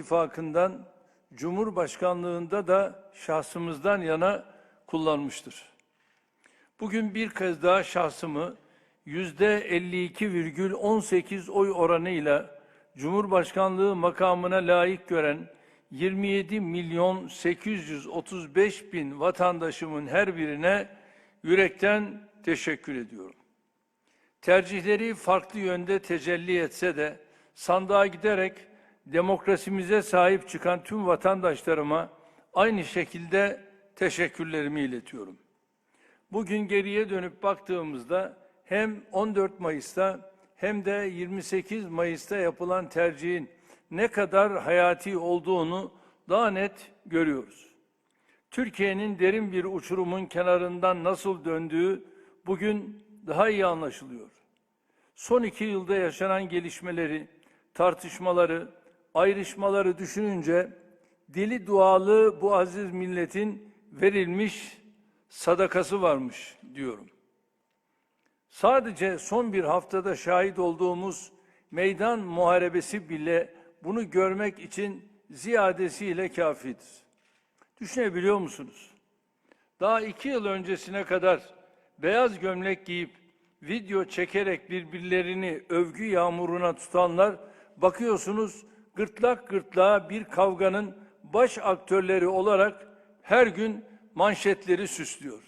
İttifakı'ndan Cumhurbaşkanlığında da şahsımızdan yana kullanmıştır. Bugün bir kez daha şahsımı yüzde 52,18 oy oranıyla Cumhurbaşkanlığı makamına layık gören 27 milyon 835 bin vatandaşımın her birine yürekten teşekkür ediyorum. Tercihleri farklı yönde tecelli etse de sandığa giderek demokrasimize sahip çıkan tüm vatandaşlarıma aynı şekilde teşekkürlerimi iletiyorum. Bugün geriye dönüp baktığımızda hem 14 Mayıs'ta hem de 28 Mayıs'ta yapılan tercihin ne kadar hayati olduğunu daha net görüyoruz. Türkiye'nin derin bir uçurumun kenarından nasıl döndüğü bugün daha iyi anlaşılıyor. Son iki yılda yaşanan gelişmeleri, tartışmaları, ayrışmaları düşününce dili dualı bu aziz milletin verilmiş sadakası varmış diyorum. Sadece son bir haftada şahit olduğumuz meydan muharebesi bile bunu görmek için ziyadesiyle kafidir. Düşünebiliyor musunuz? Daha iki yıl öncesine kadar beyaz gömlek giyip video çekerek birbirlerini övgü yağmuruna tutanlar bakıyorsunuz gırtlak gırtlağa bir kavganın baş aktörleri olarak her gün manşetleri süslüyor.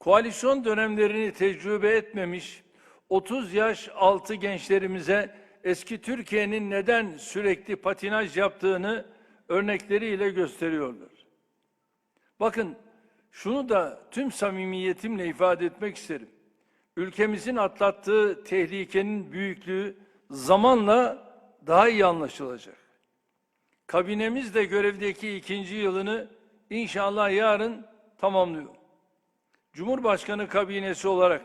Koalisyon dönemlerini tecrübe etmemiş 30 yaş altı gençlerimize eski Türkiye'nin neden sürekli patinaj yaptığını örnekleriyle gösteriyorlar. Bakın şunu da tüm samimiyetimle ifade etmek isterim. Ülkemizin atlattığı tehlikenin büyüklüğü zamanla daha iyi anlaşılacak. Kabinemiz de görevdeki ikinci yılını inşallah yarın tamamlıyor. Cumhurbaşkanı kabinesi olarak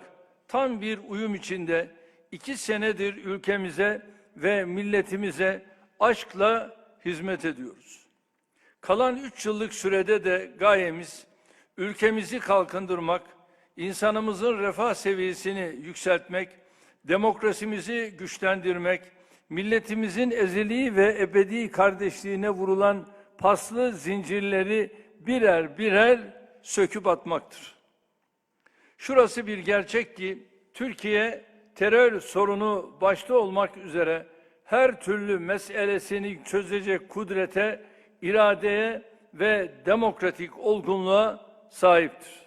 tam bir uyum içinde iki senedir ülkemize ve milletimize aşkla hizmet ediyoruz. Kalan üç yıllık sürede de gayemiz ülkemizi kalkındırmak, insanımızın refah seviyesini yükseltmek, demokrasimizi güçlendirmek, milletimizin ezeli ve ebedi kardeşliğine vurulan paslı zincirleri birer birer söküp atmaktır. Şurası bir gerçek ki Türkiye terör sorunu başta olmak üzere her türlü meselesini çözecek kudrete, iradeye ve demokratik olgunluğa sahiptir.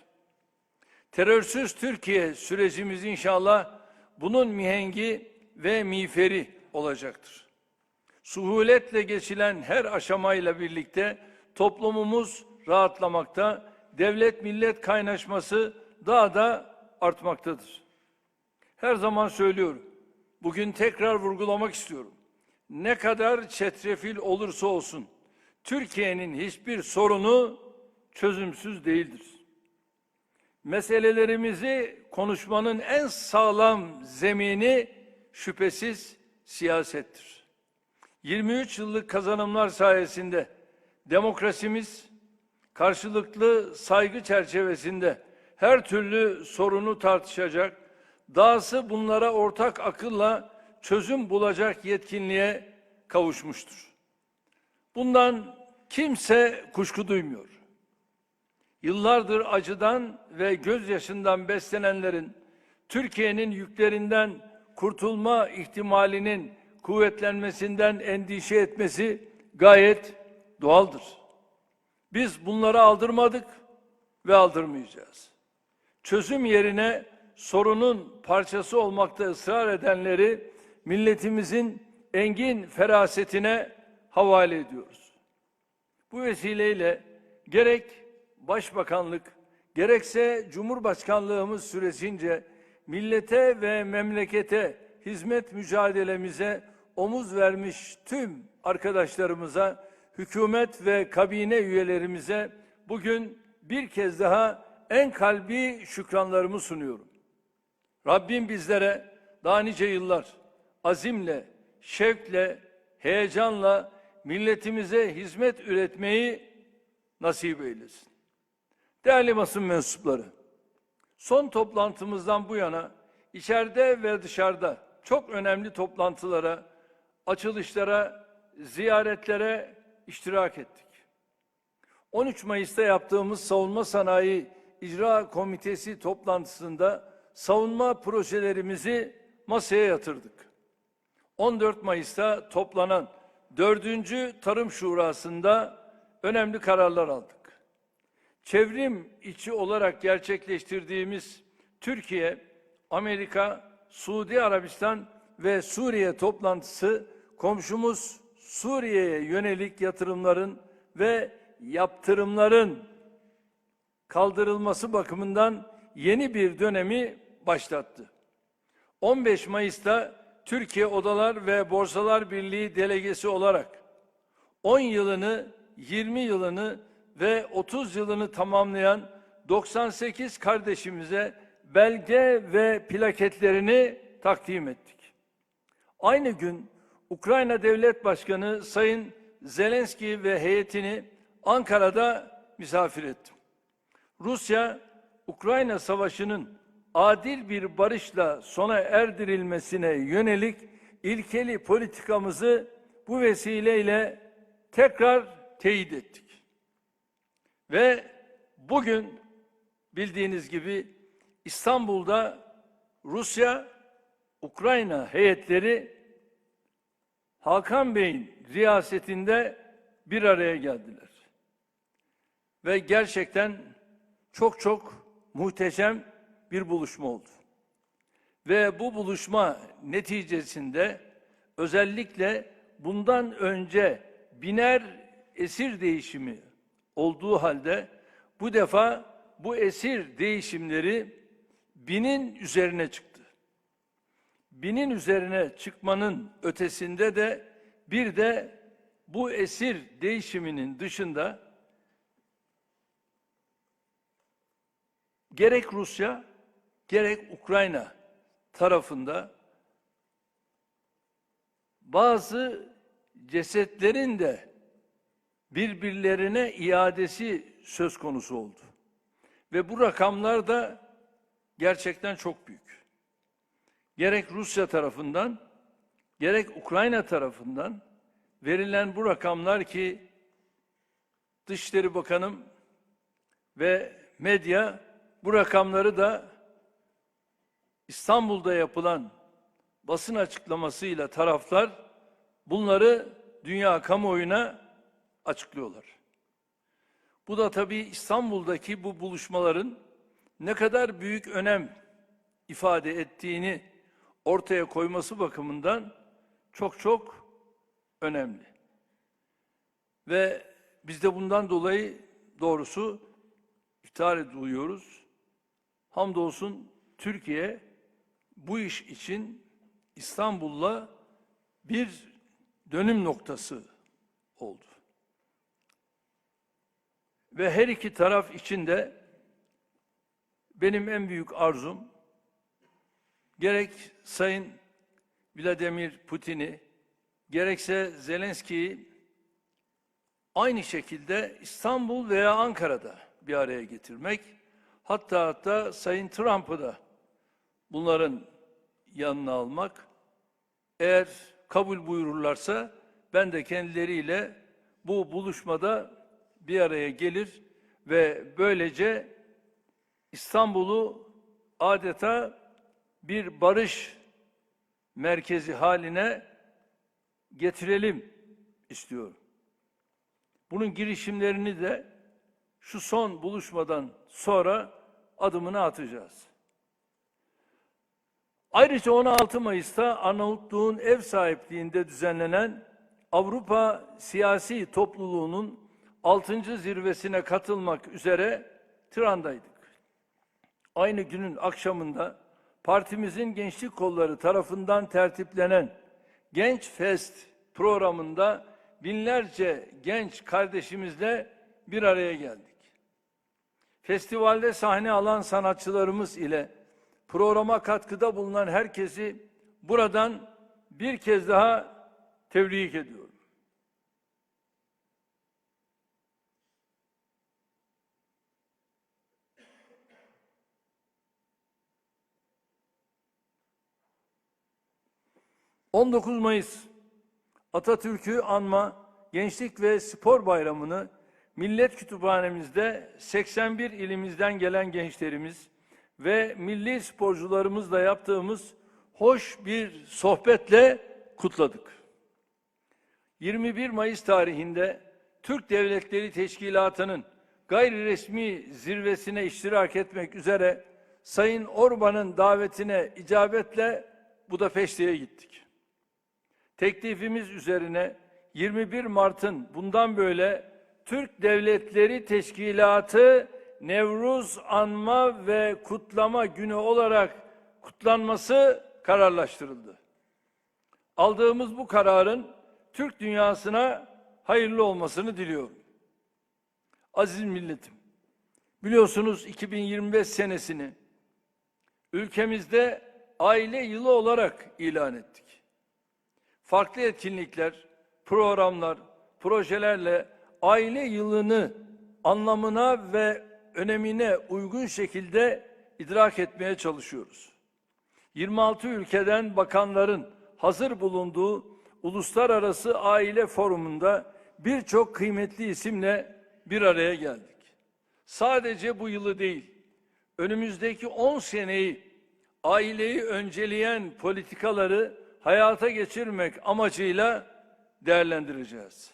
Terörsüz Türkiye sürecimiz inşallah bunun mihengi ve miğferi olacaktır. Suhuletle geçilen her aşamayla birlikte toplumumuz rahatlamakta, devlet millet kaynaşması daha da artmaktadır. Her zaman söylüyorum. Bugün tekrar vurgulamak istiyorum. Ne kadar çetrefil olursa olsun Türkiye'nin hiçbir sorunu çözümsüz değildir. Meselelerimizi konuşmanın en sağlam zemini şüphesiz siyasettir. 23 yıllık kazanımlar sayesinde demokrasimiz karşılıklı saygı çerçevesinde her türlü sorunu tartışacak, dahası bunlara ortak akılla çözüm bulacak yetkinliğe kavuşmuştur. Bundan kimse kuşku duymuyor. Yıllardır acıdan ve gözyaşından beslenenlerin Türkiye'nin yüklerinden kurtulma ihtimalinin kuvvetlenmesinden endişe etmesi gayet doğaldır. Biz bunları aldırmadık ve aldırmayacağız. Çözüm yerine sorunun parçası olmakta ısrar edenleri milletimizin engin ferasetine havale ediyoruz. Bu vesileyle gerek Başbakanlık gerekse Cumhurbaşkanlığımız süresince millete ve memlekete hizmet mücadelemize omuz vermiş tüm arkadaşlarımıza, hükümet ve kabine üyelerimize bugün bir kez daha en kalbi şükranlarımı sunuyorum. Rabbim bizlere daha nice yıllar azimle, şevkle, heyecanla milletimize hizmet üretmeyi nasip eylesin. Değerli basın mensupları, son toplantımızdan bu yana içeride ve dışarıda çok önemli toplantılara, açılışlara, ziyaretlere iştirak ettik. 13 Mayıs'ta yaptığımız Savunma Sanayi İcra Komitesi toplantısında savunma projelerimizi masaya yatırdık. 14 Mayıs'ta toplanan 4. Tarım Şurası'nda önemli kararlar aldık. Çevrim içi olarak gerçekleştirdiğimiz Türkiye, Amerika, Suudi Arabistan ve Suriye toplantısı komşumuz Suriye'ye yönelik yatırımların ve yaptırımların kaldırılması bakımından yeni bir dönemi başlattı. 15 Mayıs'ta Türkiye Odalar ve Borsalar Birliği delegesi olarak 10 yılını, 20 yılını ve 30 yılını tamamlayan 98 kardeşimize belge ve plaketlerini takdim ettik. Aynı gün Ukrayna Devlet Başkanı Sayın Zelenski ve heyetini Ankara'da misafir ettim. Rusya, Ukrayna Savaşı'nın adil bir barışla sona erdirilmesine yönelik ilkeli politikamızı bu vesileyle tekrar teyit ettik. Ve bugün bildiğiniz gibi İstanbul'da Rusya, Ukrayna heyetleri Hakan Bey'in riyasetinde bir araya geldiler. Ve gerçekten çok çok muhteşem bir buluşma oldu. Ve bu buluşma neticesinde özellikle bundan önce biner esir değişimi olduğu halde bu defa bu esir değişimleri binin üzerine çıktı. Binin üzerine çıkmanın ötesinde de bir de bu esir değişiminin dışında gerek Rusya gerek Ukrayna tarafında bazı cesetlerin de birbirlerine iadesi söz konusu oldu. Ve bu rakamlar da gerçekten çok büyük. Gerek Rusya tarafından gerek Ukrayna tarafından verilen bu rakamlar ki Dışişleri Bakanım ve medya bu rakamları da İstanbul'da yapılan basın açıklamasıyla taraflar bunları dünya kamuoyuna açıklıyorlar. Bu da tabii İstanbul'daki bu buluşmaların ne kadar büyük önem ifade ettiğini ortaya koyması bakımından çok çok önemli. Ve biz de bundan dolayı doğrusu iftihar duyuyoruz. Hamdolsun Türkiye bu iş için İstanbul'la bir dönüm noktası oldu. Ve her iki taraf için de benim en büyük arzum gerek Sayın Vladimir Putin'i gerekse Zelenski'yi aynı şekilde İstanbul veya Ankara'da bir araya getirmek hatta hatta Sayın Trump'ı da bunların yanına almak eğer kabul buyururlarsa ben de kendileriyle bu buluşmada bir araya gelir ve böylece İstanbul'u adeta bir barış merkezi haline getirelim istiyorum. Bunun girişimlerini de şu son buluşmadan sonra adımını atacağız. Ayrıca 16 Mayıs'ta Arnavutluğun ev sahipliğinde düzenlenen Avrupa Siyasi Topluluğu'nun 6. zirvesine katılmak üzere Tiran'daydık. Aynı günün akşamında partimizin gençlik kolları tarafından tertiplenen Genç Fest programında binlerce genç kardeşimizle bir araya geldik. Festivalde sahne alan sanatçılarımız ile programa katkıda bulunan herkesi buradan bir kez daha tebrik ediyorum. ...19 Mayıs Atatürk'ü anma Gençlik ve Spor Bayramı'nı Millet Kütüphanemizde 81 ilimizden gelen gençlerimiz ve milli sporcularımızla yaptığımız hoş bir sohbetle kutladık. 21 Mayıs tarihinde Türk Devletleri Teşkilatı'nın gayri resmi zirvesine iştirak etmek üzere Sayın Orban'ın davetine icabetle Budapeşte'ye gittik. Teklifimiz üzerine 21 Mart'ın bundan böyle Türk Devletleri Teşkilatı Nevruz Anma ve Kutlama Günü olarak kutlanması kararlaştırıldı. Aldığımız bu kararın Türk dünyasına hayırlı olmasını diliyorum. Aziz milletim, biliyorsunuz 2025 senesini ülkemizde aile yılı olarak ilan ettik. Farklı etkinlikler, programlar, projelerle aile yılını anlamına ve önemine uygun şekilde idrak etmeye çalışıyoruz. 26 ülkeden bakanların hazır bulunduğu Uluslararası Aile Forumu'nda birçok kıymetli isimle bir araya geldik. Sadece bu yılı değil, önümüzdeki 10 seneyi aileyi önceleyen politikaları hayata geçirmek amacıyla değerlendireceğiz.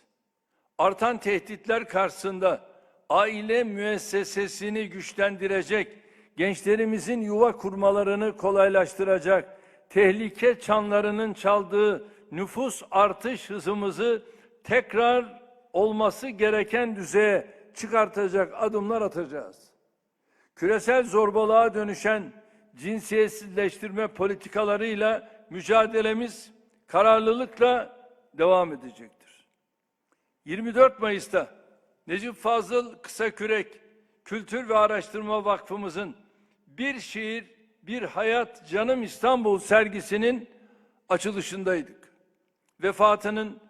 Artan tehditler karşısında aile müessesesini güçlendirecek, gençlerimizin yuva kurmalarını kolaylaştıracak, tehlike çanlarının çaldığı nüfus artış hızımızı tekrar olması gereken düzeye çıkartacak adımlar atacağız. Küresel zorbalığa dönüşen cinsiyetsizleştirme politikalarıyla mücadelemiz kararlılıkla devam edecektir. 24 Mayıs'ta Necip Fazıl Kısakürek Kültür ve Araştırma Vakfımızın Bir Şiir, Bir Hayat Canım İstanbul sergisinin açılışındaydık. Vefatının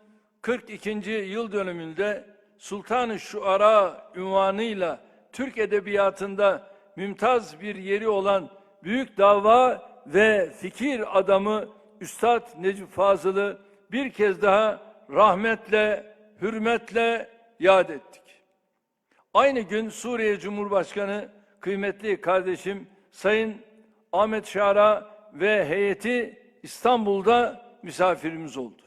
42. yıl dönümünde Sultan-ı Şuara ünvanıyla Türk edebiyatında mümtaz bir yeri olan büyük dava ve fikir adamı Üstad Necip Fazıl'ı bir kez daha rahmetle, hürmetle yad ettik. Aynı gün Suriye Cumhurbaşkanı kıymetli kardeşim Sayın Ahmet Şara ve heyeti İstanbul'da misafirimiz oldu.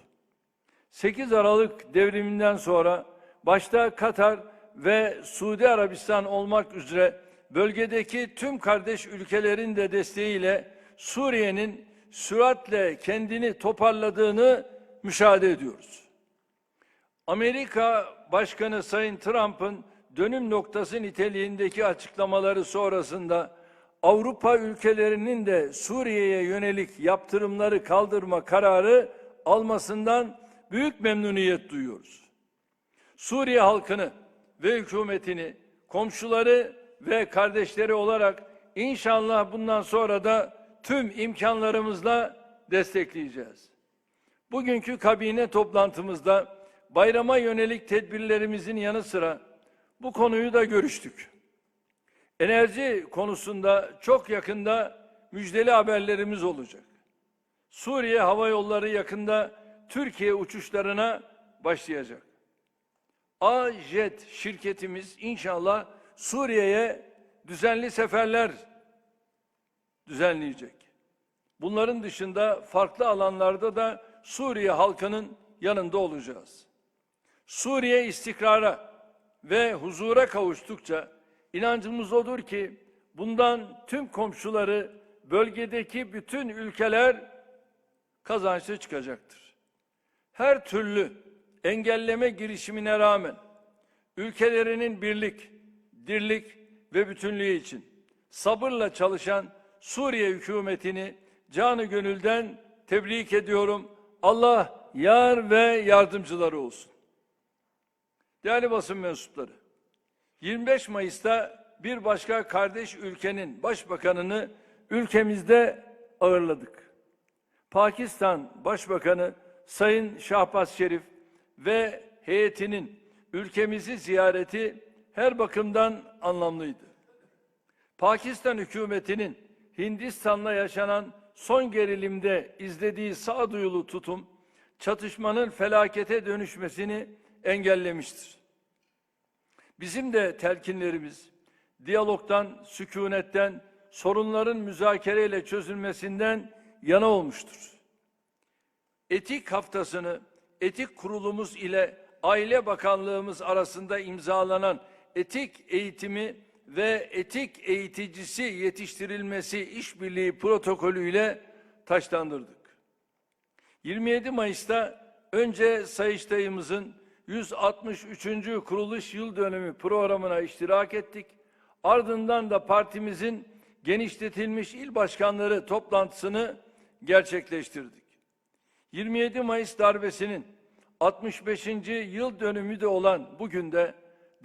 8 Aralık devriminden sonra başta Katar ve Suudi Arabistan olmak üzere bölgedeki tüm kardeş ülkelerin de desteğiyle Suriye'nin süratle kendini toparladığını müşahede ediyoruz. Amerika Başkanı Sayın Trump'ın dönüm noktası niteliğindeki açıklamaları sonrasında Avrupa ülkelerinin de Suriye'ye yönelik yaptırımları kaldırma kararı almasından büyük memnuniyet duyuyoruz. Suriye halkını ve hükümetini, komşuları ve kardeşleri olarak inşallah bundan sonra da tüm imkanlarımızla destekleyeceğiz. Bugünkü kabine toplantımızda bayrama yönelik tedbirlerimizin yanı sıra bu konuyu da görüştük. Enerji konusunda çok yakında müjdeli haberlerimiz olacak. Suriye Hava Yolları yakında Türkiye uçuşlarına başlayacak. A-Jet şirketimiz inşallah Suriye'ye düzenli seferler düzenleyecek. Bunların dışında farklı alanlarda da Suriye halkının yanında olacağız. Suriye istikrara ve huzura kavuştukça inancımız odur ki bundan tüm komşuları bölgedeki bütün ülkeler kazançlı çıkacaktır. Her türlü engelleme girişimine rağmen ülkelerinin birlik, dirlik ve bütünlüğü için sabırla çalışan Suriye hükümetini canı gönülden tebrik ediyorum. Allah yar ve yardımcıları olsun. Değerli basın mensupları, 25 Mayıs'ta bir başka kardeş ülkenin başbakanını ülkemizde ağırladık. Pakistan Başbakanı Sayın Şahbaz Şerif ve heyetinin ülkemizi ziyareti her bakımdan anlamlıydı. Pakistan hükümetinin Hindistan'la yaşanan son gerilimde izlediği sağduyulu tutum, çatışmanın felakete dönüşmesini engellemiştir. Bizim de telkinlerimiz diyalogtan, sükunetten, sorunların müzakereyle çözülmesinden yana olmuştur. Etik haftasını etik kurulumuz ile Aile Bakanlığımız arasında imzalanan etik eğitimi ve etik eğiticisi yetiştirilmesi işbirliği protokolüyle taşlandırdık. 27 Mayıs'ta önce Sayıştay'ımızın 163. kuruluş yıl dönümü programına iştirak ettik. Ardından da partimizin genişletilmiş il başkanları toplantısını gerçekleştirdik. 27 Mayıs darbesinin 65. yıl dönümü de olan bugün de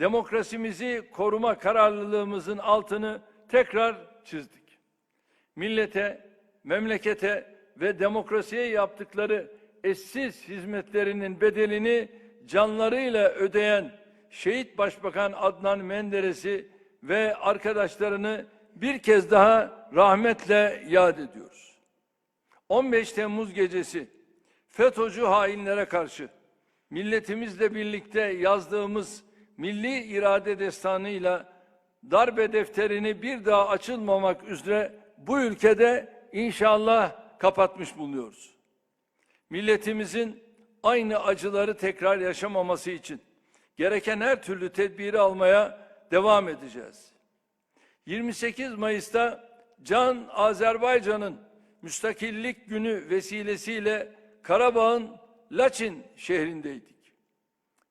demokrasimizi koruma kararlılığımızın altını tekrar çizdik. Millete, memlekete ve demokrasiye yaptıkları eşsiz hizmetlerinin bedelini canlarıyla ödeyen şehit başbakan Adnan Menderes'i ve arkadaşlarını bir kez daha rahmetle yad ediyoruz. 15 Temmuz gecesi FETÖ'cü hainlere karşı milletimizle birlikte yazdığımız milli irade destanıyla darbe defterini bir daha açılmamak üzere bu ülkede inşallah kapatmış bulunuyoruz. Milletimizin aynı acıları tekrar yaşamaması için gereken her türlü tedbiri almaya devam edeceğiz. 28 Mayıs'ta Can Azerbaycan'ın müstakillik günü vesilesiyle Karabağ'ın Laçin şehrindeydik.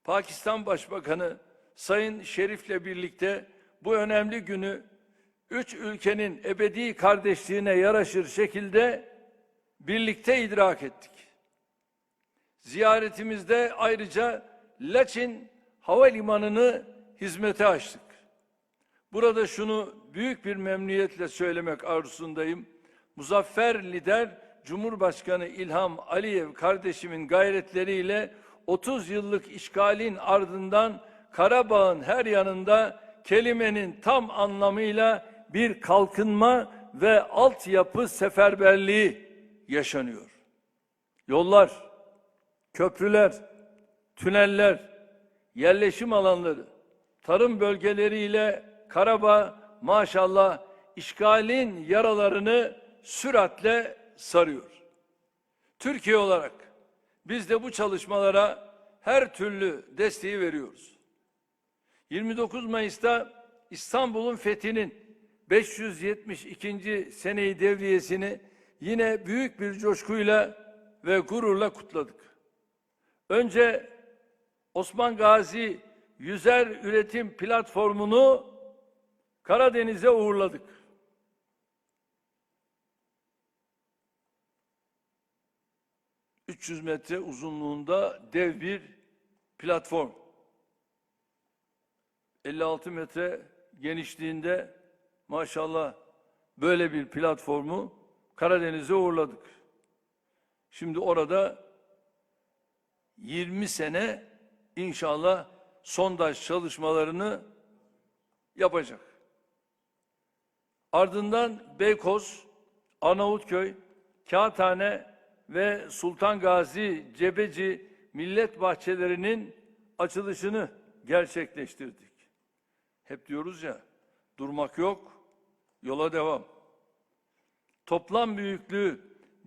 Pakistan Başbakanı Sayın Şerif'le birlikte bu önemli günü üç ülkenin ebedi kardeşliğine yaraşır şekilde birlikte idrak ettik. Ziyaretimizde ayrıca Laçin Havalimanı'nı hizmete açtık. Burada şunu büyük bir memnuniyetle söylemek arzusundayım. Muzaffer lider Cumhurbaşkanı İlham Aliyev kardeşimin gayretleriyle 30 yıllık işgalin ardından Karabağ'ın her yanında kelimenin tam anlamıyla bir kalkınma ve altyapı seferberliği yaşanıyor. Yollar, köprüler, tüneller, yerleşim alanları, tarım bölgeleriyle Karabağ maşallah işgalin yaralarını süratle sarıyor. Türkiye olarak biz de bu çalışmalara her türlü desteği veriyoruz. 29 Mayıs'ta İstanbul'un fethinin 572. seneyi devriyesini yine büyük bir coşkuyla ve gururla kutladık. Önce Osman Gazi Yüzer Üretim Platformu'nu Karadeniz'e uğurladık. ...300 metre uzunluğunda dev bir platform. 56 metre genişliğinde maşallah böyle bir platformu Karadeniz'e uğurladık. Şimdi orada 20 sene inşallah sondaj çalışmalarını yapacak. Ardından Beykoz, Arnavutköy, Kağıthane ve Sultan Gazi Cebeci millet bahçelerinin açılışını gerçekleştirdik. Hep diyoruz ya, durmak yok, yola devam. Toplam büyüklüğü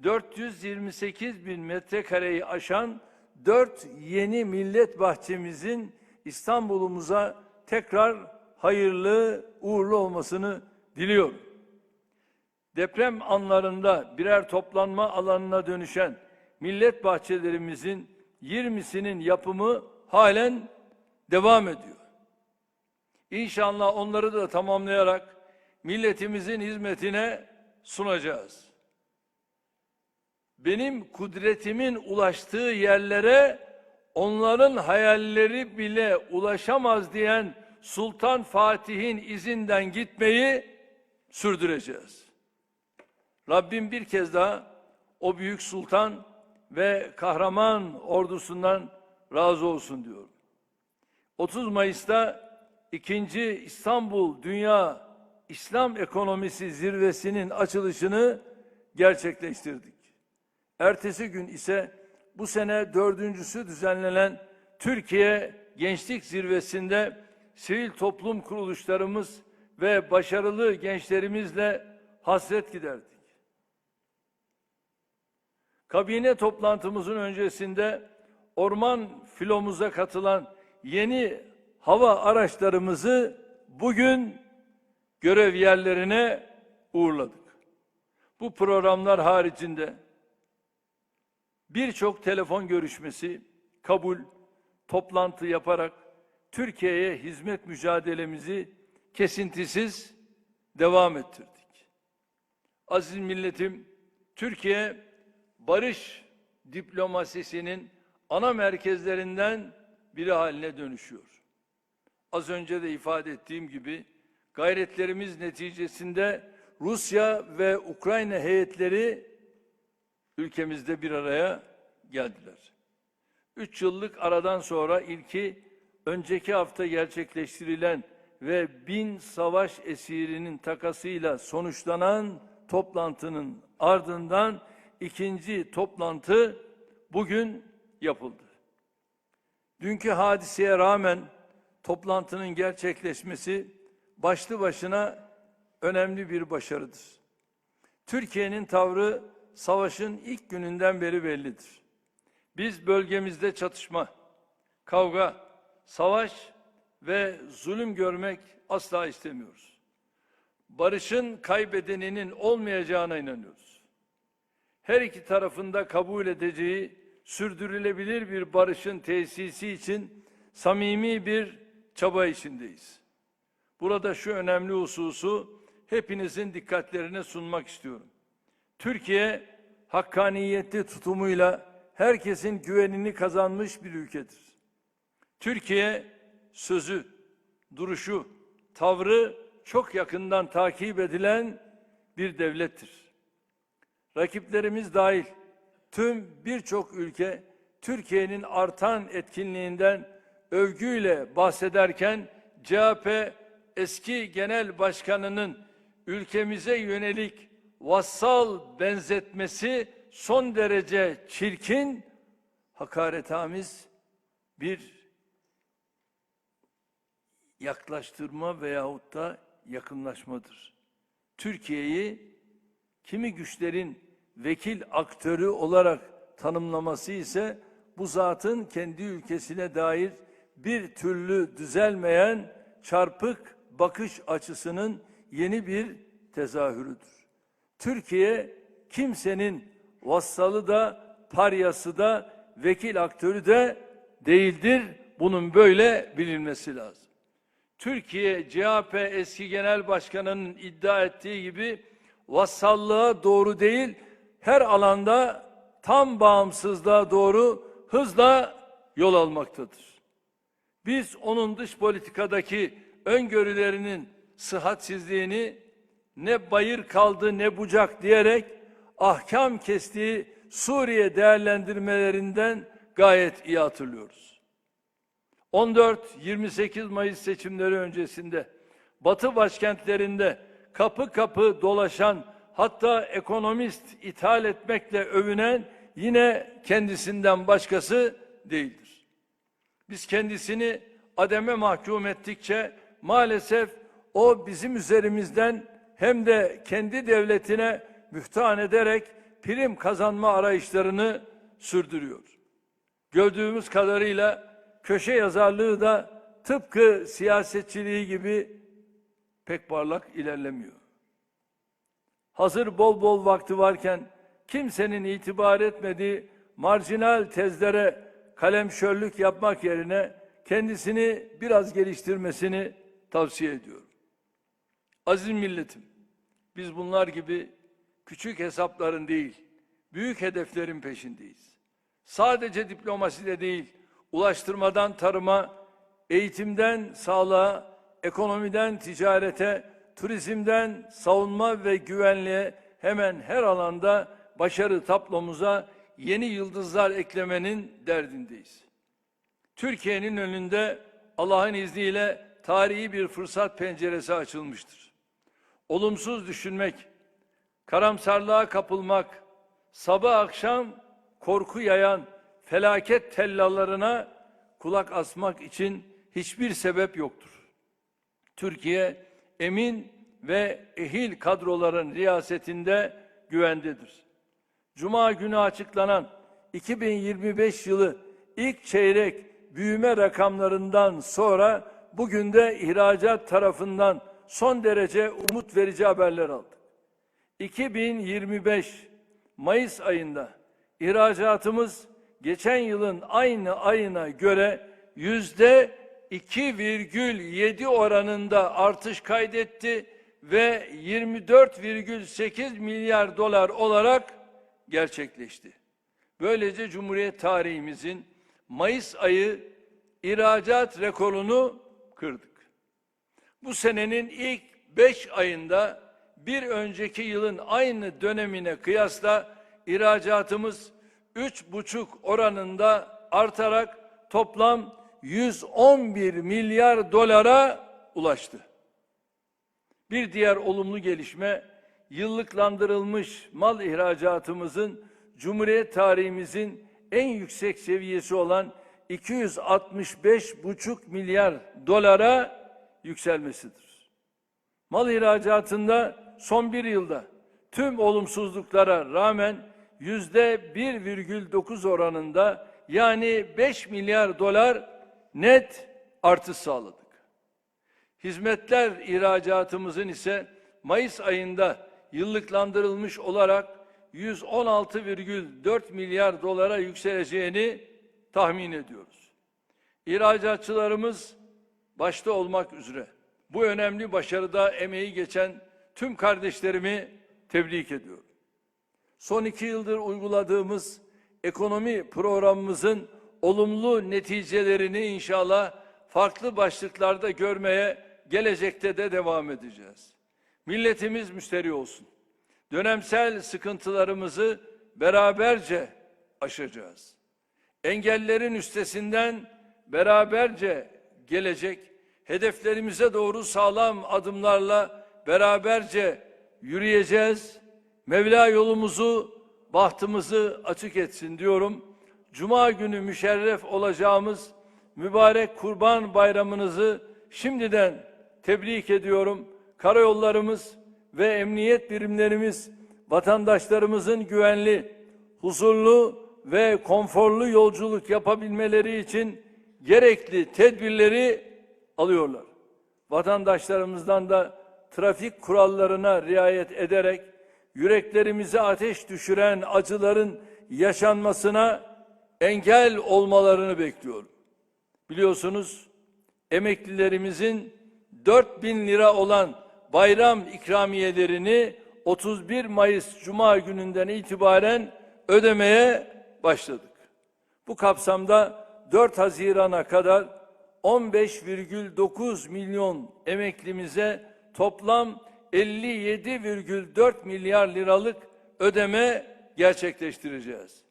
428 bin metrekareyi aşan dört yeni millet bahçemizin İstanbul'umuza tekrar hayırlı, uğurlu olmasını diliyorum. Deprem anlarında birer toplanma alanına dönüşen millet bahçelerimizin 20'sinin yapımı halen devam ediyor. İnşallah onları da tamamlayarak milletimizin hizmetine sunacağız. Benim kudretimin ulaştığı yerlere onların hayalleri bile ulaşamaz diyen Sultan Fatih'in izinden gitmeyi sürdüreceğiz. Rabbim bir kez daha o büyük sultan ve kahraman ordusundan razı olsun diyorum. 30 Mayıs'ta ikinci İstanbul Dünya İslam Ekonomisi Zirvesi'nin açılışını gerçekleştirdik. Ertesi gün ise bu sene dördüncüsü düzenlenen Türkiye Gençlik Zirvesi'nde sivil toplum kuruluşlarımız ve başarılı gençlerimizle hasret giderdik. Kabine toplantımızın öncesinde orman filomuza katılan yeni hava araçlarımızı bugün görev yerlerine uğurladık. Bu programlar haricinde birçok telefon görüşmesi, kabul, toplantı yaparak Türkiye'ye hizmet mücadelemizi kesintisiz devam ettirdik. Aziz milletim, Türkiye barış diplomasisinin ana merkezlerinden biri haline dönüşüyor. Az önce de ifade ettiğim gibi gayretlerimiz neticesinde Rusya ve Ukrayna heyetleri ülkemizde bir araya geldiler. Üç yıllık aradan sonra ilki önceki hafta gerçekleştirilen ve bin savaş esirinin takasıyla sonuçlanan toplantının ardından ikinci toplantı bugün yapıldı. Dünkü hadiseye rağmen toplantının gerçekleşmesi başlı başına önemli bir başarıdır. Türkiye'nin tavrı savaşın ilk gününden beri bellidir. Biz bölgemizde çatışma, kavga, savaş ve zulüm görmek asla istemiyoruz. Barışın kaybedeninin olmayacağına inanıyoruz. Her iki tarafında kabul edeceği sürdürülebilir bir barışın tesisi için samimi bir çaba içindeyiz. Burada şu önemli hususu hepinizin dikkatlerine sunmak istiyorum. Türkiye hakkaniyetli tutumuyla herkesin güvenini kazanmış bir ülkedir. Türkiye sözü, duruşu, tavrı çok yakından takip edilen bir devlettir. Rakiplerimiz dahil tüm birçok ülke Türkiye'nin artan etkinliğinden övgüyle bahsederken CHP eski genel başkanının ülkemize yönelik vassal benzetmesi son derece çirkin, hakaretamiz bir yaklaştırma veyahut da yakınlaşmadır. Türkiye'yi kimi güçlerin vekil aktörü olarak tanımlaması ise bu zatın kendi ülkesine dair bir türlü düzelmeyen çarpık bakış açısının yeni bir tezahürüdür. Türkiye kimsenin vassalı da paryası da vekil aktörü de değildir. Bunun böyle bilinmesi lazım. Türkiye CHP eski genel başkanının iddia ettiği gibi vassallığa doğru değil, her alanda tam bağımsızlığa doğru hızla yol almaktadır. Biz onun dış politikadaki öngörülerinin sıhhatsizliğini ne bayır kaldı ne bucak diyerek ahkam kestiği Suriye değerlendirmelerinden gayet iyi hatırlıyoruz. 14-28 Mayıs seçimleri öncesinde Batı başkentlerinde kapı kapı dolaşan hatta ekonomist ithal etmekle övünen yine kendisinden başkası değildir. Biz kendisini ademe mahkum ettikçe maalesef o bizim üzerimizden hem de kendi devletine mühtan ederek prim kazanma arayışlarını sürdürüyor. Gördüğümüz kadarıyla köşe yazarlığı da tıpkı siyasetçiliği gibi pek parlak ilerlemiyor. Hazır bol bol vakti varken kimsenin itibar etmediği marjinal tezlere kalemşörlük yapmak yerine kendisini biraz geliştirmesini tavsiye ediyorum. Aziz milletim, biz bunlar gibi küçük hesapların değil, büyük hedeflerin peşindeyiz. Sadece diplomaside değil, ulaştırmadan tarıma, eğitimden sağlığa, ekonomiden ticarete, turizmden savunma ve güvenliğe hemen her alanda başarı tablomuza yeni yıldızlar eklemenin derdindeyiz. Türkiye'nin önünde Allah'ın izniyle tarihi bir fırsat penceresi açılmıştır. Olumsuz düşünmek, karamsarlığa kapılmak, sabah akşam korku yayan felaket tellalarına kulak asmak için hiçbir sebep yoktur. Türkiye emin ve ehil kadroların riyasetinde güvendedir. Cuma günü açıklanan 2025 yılı ilk çeyrek büyüme rakamlarından sonra bugün de ihracat tarafından son derece umut verici haberler aldık. 2025 Mayıs ayında ihracatımız geçen yılın aynı ayına göre yüzde 2,7 oranında artış kaydetti ve 24,8 milyar dolar olarak gerçekleşti. Böylece Cumhuriyet tarihimizin Mayıs ayı ihracat rekorunu kırdık. Bu senenin ilk 5 ayında bir önceki yılın aynı dönemine kıyasla ihracatımız 3,5 oranında artarak toplam 111 milyar dolara ulaştı. Bir diğer olumlu gelişme yıllıklandırılmış mal ihracatımızın Cumhuriyet tarihimizin en yüksek seviyesi olan 265,5 milyar dolara yükselmesidir. Mal ihracatında son bir yılda tüm olumsuzluklara rağmen yüzde 1,9 oranında yani 5 milyar dolar net artış sağladık. Hizmetler ihracatımızın ise Mayıs ayında yıllıklandırılmış olarak 116,4 milyar dolara yükseleceğini tahmin ediyoruz. İhracatçılarımız başta olmak üzere bu önemli başarıda emeği geçen tüm kardeşlerimi tebrik ediyorum. Son iki yıldır uyguladığımız ekonomi programımızın olumlu neticelerini inşallah farklı başlıklarda görmeye gelecekte de devam edeceğiz. Milletimiz müşteri olsun. Dönemsel sıkıntılarımızı beraberce aşacağız. Engellerin üstesinden beraberce gelecek, hedeflerimize doğru sağlam adımlarla beraberce yürüyeceğiz. Mevla yolumuzu, bahtımızı açık etsin diyorum. Cuma günü müşerref olacağımız mübarek Kurban Bayramınızı şimdiden tebrik ediyorum. Karayollarımız ve emniyet birimlerimiz vatandaşlarımızın güvenli, huzurlu ve konforlu yolculuk yapabilmeleri için gerekli tedbirleri alıyorlar. Vatandaşlarımızdan da trafik kurallarına riayet ederek yüreklerimize ateş düşüren acıların yaşanmasına engel olmalarını bekliyorum. Biliyorsunuz emeklilerimizin 4000 lira olan bayram ikramiyelerini 31 Mayıs Cuma gününden itibaren ödemeye başladık. Bu kapsamda 4 Haziran'a kadar 15,9 milyon emeklimize toplam 57,4 milyar liralık ödeme gerçekleştireceğiz.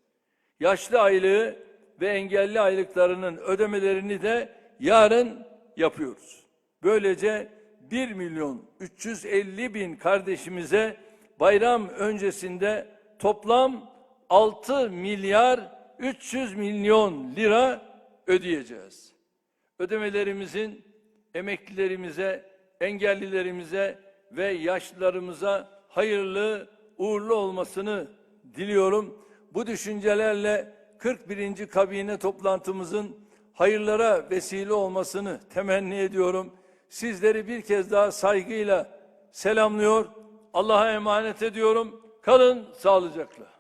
Yaşlı aylığı ve engelli aylıklarının ödemelerini de yarın yapıyoruz. Böylece 1 milyon 350 bin kardeşimize bayram öncesinde toplam 6 milyar 300 milyon lira ödeyeceğiz. Ödemelerimizin emeklilerimize, engellilerimize ve yaşlılarımıza hayırlı, uğurlu olmasını diliyorum. Bu düşüncelerle 41. kabine toplantımızın hayırlara vesile olmasını temenni ediyorum. Sizleri bir kez daha saygıyla selamlıyor. Allah'a emanet ediyorum. Kalın sağlıcakla.